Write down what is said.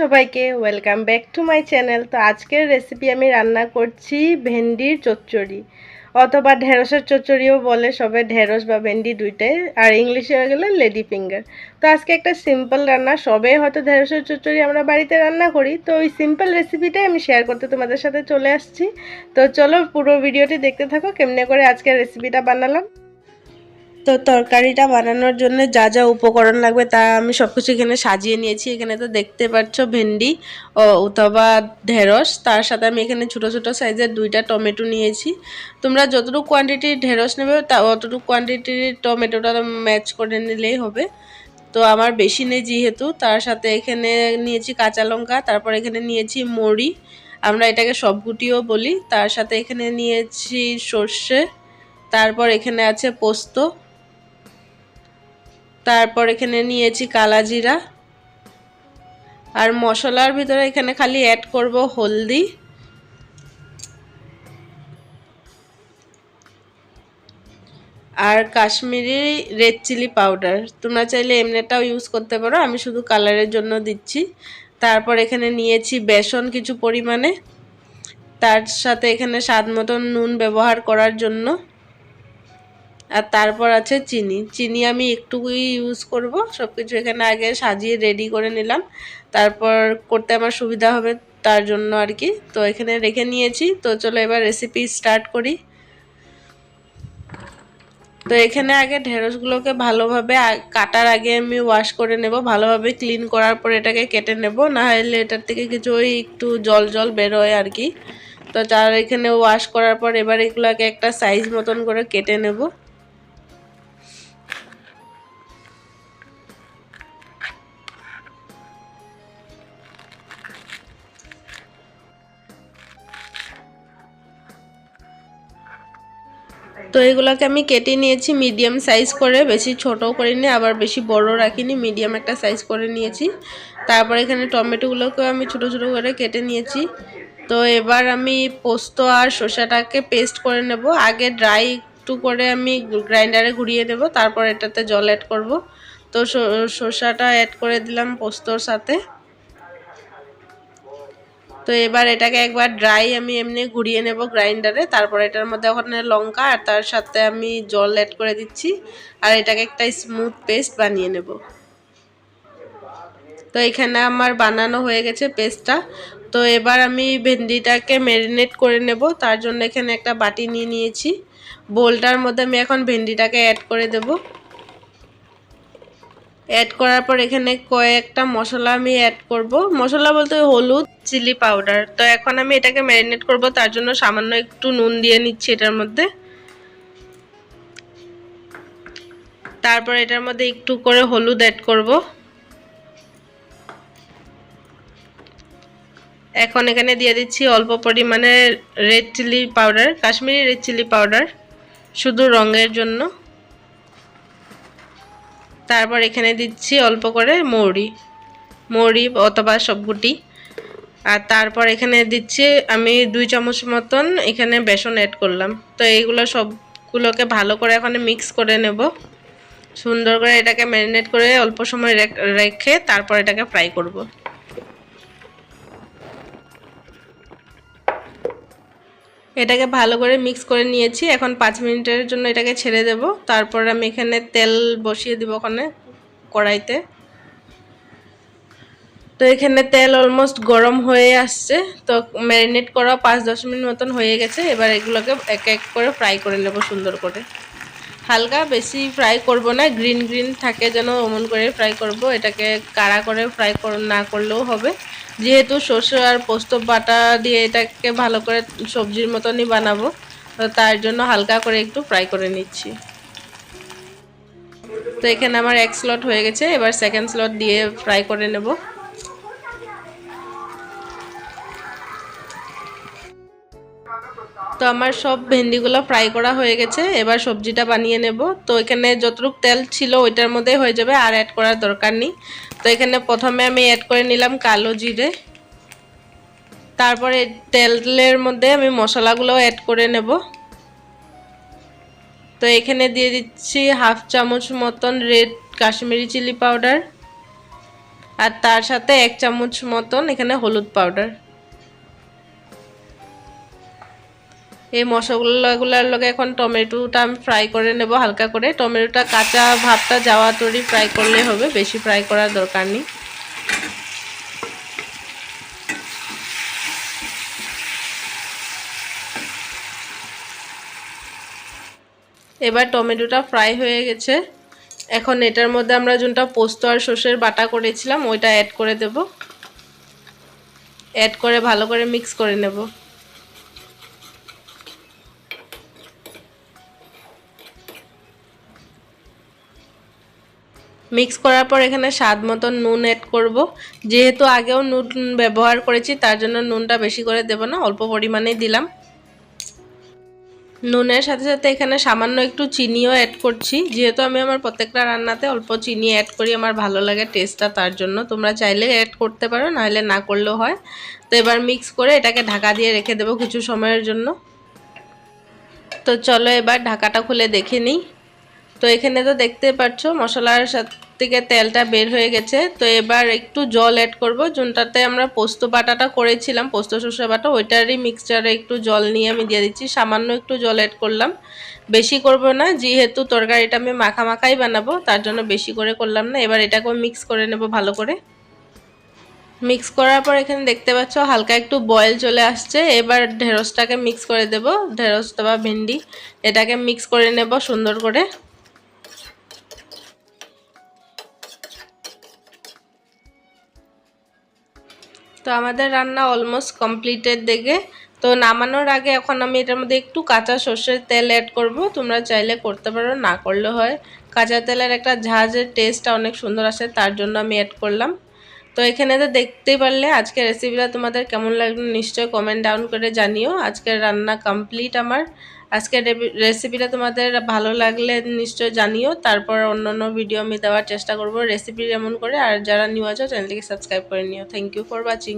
সবাইকে welcome back to my channel. তো আজকের রেসিপি আমি রান্না করছি ভেন্ডির চচ্চড়ি। অথবা ঢেঁড়সের চচ্চড়িও বলে সবে ঢেঁড়স বা ভেন্ডি দুইটাই, আর ইংলিশে হয়ে গেলে লেডি ফিঙ্গার তো আজকে একটা সিম্পল রান্না, সবে হয়তো ঢেঁড়সের চচ্চড়ি আমরা বাড়িতে রান্না করি। তো ওই সিম্পল রেসিপিটাই আমি শেয়ার করতে তোমাদের সাথে চলে আসছি। তো চলো পুরো ভিডিওটি দেখতে থাকো, কেমনে করে আজকের রেসিপিটা বানালাম। তো তরকারিটা বানানোর জন্য যা যা উপকরণ লাগবে তা আমি সব কিছু এখানে সাজিয়ে নিয়েছি। এখানে তো দেখতে পাচ্ছ ভেন্ডি ও অথবা ঢেঁড়স। তার সাথে আমি এখানে ছোট ছোট সাইজের দুইটা টমেটো নিয়েছি। তোমরা যতটুকু কোয়ান্টিটির ঢেঁড়স নেবে, তা অতটুকু কোয়ান্টিটির টমেটোটা ম্যাচ করে নিলেই হবে। তো আমার বেশি নেই যেহেতু, তার সাথে এখানে নিয়েছি কাঁচা লঙ্কা, তারপর এখানে নিয়েছি মড়ি। আমরা এটাকে সবগুটিও বলি। তার সাথে এখানে নিয়েছি সর্ষে, তারপর এখানে আছে পোস্ত। তারপর এখানে নিয়েছি কালা জিরা আর মশলার ভিতরে এখানে খালি অ্যাড করব হলদি। আর কাশ্মীরি রেড চিলি পাউডার তোমরা চাইলে এমনিটাও ইউজ করতে পারো, আমি শুধু কালারের জন্য দিচ্ছি। তারপর এখানে নিয়েছি বেসন কিছু পরিমাণে। তার সাথে এখানে স্বাদ মতন নুন ব্যবহার করার জন্য। আর তারপর আছে চিনি। চিনি আমি একটুকুই ইউজ করব। সব কিছু এখানে আগে সাজিয়ে রেডি করে নিলাম। তারপর করতে আমার সুবিধা হবে তার জন্য আর কি। তো এখানে রেখে নিয়েছি। তো চলো এবার রেসিপি স্টার্ট করি। তো এখানে আগে ঢেঁড়সগুলোকে ভালোভাবে কাটার আগে আমি ওয়াশ করে নেব। ভালোভাবে ক্লিন করার পর এটাকে কেটে নেব। না হলে এটার থেকে কিছু ওই একটু জল জল বেরোয় আর কি। তো তার এখানে ওয়াশ করার পর এবার এগুলোকে একটা সাইজ মতন করে কেটে নেব। তো এগুলোকে আমি কেটে নিয়েছি মিডিয়াম সাইজ করে, বেশি ছোটো করিনি, আবার বেশি বড় রাখিনি মিডিয়াম একটা সাইজ করে নিয়েছি। তারপর এখানে টমেটোগুলোকেও আমি ছোটো ছোটো করে কেটে নিয়েছি। তো এবার আমি পোস্ত আর শসাটাকে পেস্ট করে নেব। আগে ড্রাই একটু করে আমি গ্রাইন্ডারে ঘুরিয়ে নেব, তারপর এটাতে জল অ্যাড করব। তো শসাটা অ্যাড করে দিলাম পোস্তর সাথে। তো এবার এটাকে একবার ড্রাই আমি এমনি ঘুরিয়ে নেব গ্রাইন্ডারে তারপর এটার মধ্যে ওখানে লঙ্কা আর তার সাথে আমি জল অ্যাড করে দিচ্ছি। আর এটাকে একটা স্মুথ পেস্ট বানিয়ে নেব। তো এখানে আমার বানানো হয়ে গেছে পেস্টটা তো এবার আমি ভেন্ডিটাকে ম্যারিনেট করে নেব। তার জন্য এখানে একটা বাটি নিয়ে নিয়েছি। বোলটার মধ্যে আমি এখন ভেন্ডিটাকে অ্যাড করে দেবো। অ্যাড করার পর এখানে কয়েকটা মশলা আমি অ্যাড করব। মশলা বলতে হলুদ চিলি পাউডার তো এখন আমি এটাকে ম্যারিনেট করব, তার জন্য সামান্য একটু নুন দিয়ে নিচ্ছি এটার মধ্যে। তারপর এটার মধ্যে একটু করে হলুদ অ্যাড করব। এখন এখানে দিয়ে দিচ্ছি অল্প পরিমাণে red chilli powder Kashmiri red chilli powder শুধু রঙের জন্য। তারপর এখানে দিচ্ছি অল্প করে মৌরি মৌরি অথবা সবগুটি। আর তারপর এখানে দিচ্ছি, আমি দুই চামচ মতন এখানে বেসন অ্যাড করলাম। তো এইগুলো সবগুলোকে ভালো করে এখানে মিক্স করে নেব। সুন্দর করে এটাকে ম্যারিনেট করে অল্প সময় রেখে তারপর এটাকে ফ্রাই করব। এটাকে ভালো করে মিক্স করে নিয়েছি। এখন পাঁচ মিনিটের জন্য এটাকে ছেড়ে দেব। তারপর আমি এখানে তেল বসিয়ে দিব ওখানে কড়াইতে। তো এখানে তেল অলমোস্ট গরম হয়ে আসছে। তো ম্যারিনেট করা পাঁচ দশ মিনিট মতন হয়ে গেছে। এবার এগুলোকে এক এক করে ফ্রাই করে নেব সুন্দর করে। হালকা বেশি ফ্রাই করব না, গ্রিন গ্রিন থাকে যেন অমন করে ফ্রাই করব। এটাকে কাড়া করে ফ্রাই না করলেও হবে। যেহেতু সর্ষে আর পোস্ত বাটা দিয়ে এটাকে ভালো করে সবজির মতনই বানাবো, তো তার জন্য হালকা করে একটু ফ্রাই করে নিচ্ছি। তো এখানে আমার এক স্লট হয়ে গেছে। এবার সেকেন্ড স্লট দিয়ে ফ্রাই করে নেব। তো আমার সব ভেন্ডিগুলো ফ্রাই করা হয়ে গেছে, এবার সবজিটা বানিয়ে নেব। তো এখানে যতটুকু তেল ছিল ওইটার মধ্যেই হয়ে যাবে, আর অ্যাড করার দরকার নেই। তো এখানে প্রথমে আমি অ্যাড করে নিলাম কালো জিরে। তারপরে তেলের মধ্যে আমি মশলাগুলো অ্যাড করে নেব। তো এখানে দিয়ে দিচ্ছি হাফ চামচ মতন রেড কাশ্মীরি চিলি পাউডার। আর তার সাথে এক চামচ মতন এখানে হলুদ পাউডার। এই মশলাগুলোর লগে এখন টমেটোটা আমি ফ্রাই করে নেব হালকা করে। টমেটোটা কাঁচা ভাবটা যাওয়া তরি ফ্রাই করলে হবে, বেশি ফ্রাই করার দরকার নেই। এবার টমেটোটা ফ্রাই হয়ে গেছে। এখন এটার মধ্যে আমরা যোনটা পোস্ত আর সর্ষের বাটা করেছিলাম, ওইটা অ্যাড করে দেব। অ্যাড করে ভালো করে মিক্স করে নেব। মিক্স করার পর এখানে স্বাদ মতন নুন অ্যাড করব। যেহেতু আগেও নুন ব্যবহার করেছি, তার জন্য নুনটা বেশি করে দেব না, অল্প পরিমাণেই দিলাম। নুনের সাথে সাথে এখানে সামান্য একটু চিনিও অ্যাড করছি। যেহেতু আমি আমার প্রত্যেকটা রান্নাতে অল্প চিনি অ্যাড করি, আমার ভালো লাগে টেস্টটা তার জন্য। তোমরা চাইলে অ্যাড করতে পারো, নাহলে না করলেও হয়। তো এবার মিক্স করে এটাকে ঢাকা দিয়ে রেখে দেবো কিছু সময়ের জন্য। তো চলো এবার ঢাকাটা খুলে দেখে নিই। তো এখানে তো দেখতে পাচ্ছ মশলার থেকে তেলটা বের হয়ে গেছে। তো এবার একটু জল অ্যাড করব। যোনটাতে আমরা পোস্ত বাটাটা করেছিলাম, পোস্ত শসা বাটা। ওইটারই মিক্সচারে একটু জল নিয়ে আমি দিয়ে দিচ্ছি। সামান্য একটু জল অ্যাড করলাম। বেশি করব না, যেহেতু তরকারিটা আমি মাখা মাখাই বানাবো, তার জন্য বেশি করে করলাম না। এবার এটাকে মিক্স করে নেব ভালো করে। মিক্স করার পর এখানে দেখতে পাচ্ছ হালকা একটু বয়েল চলে আসছে। এবার ঢেঁড়সটাকে মিক্স করে দেব। ঢেঁড়স বা ভেন্ডি, এটাকে মিক্স করে নেব সুন্দর করে। তো আমাদের রান্না অলমোস্ট কমপ্লিটেড দেখে। তো নামানোর আগে এখন আমি এটার মধ্যে একটু কাঁচা সর্ষের তেল অ্যাড করব। তোমরা চাইলে করতে পারো, না করলে হয়। কাঁচা তেলের একটা ঝাঁঝের টেস্টটা অনেক সুন্দর আসে, তার জন্য আমি অ্যাড করলাম। তো এখানে তো দেখতেই পারলে আজকের রেসিপিটা তোমাদের কেমন লাগল, নিশ্চয়ই কমেন্ট ডাউন করে জানিও। আজকের রান্না কমপ্লিট আমার। আজকের রেসিপিটা তোমাদের ভালো লাগলে নিশ্চয় জানিও। তারপর অন্য অন্য ভিডিও আমি দেওয়ার চেষ্টা করব রেসিপি এমন করে। আর যারা নিউ আছো চ্যানেলটিকে সাবস্ক্রাইব করে নিও। Thank you for watching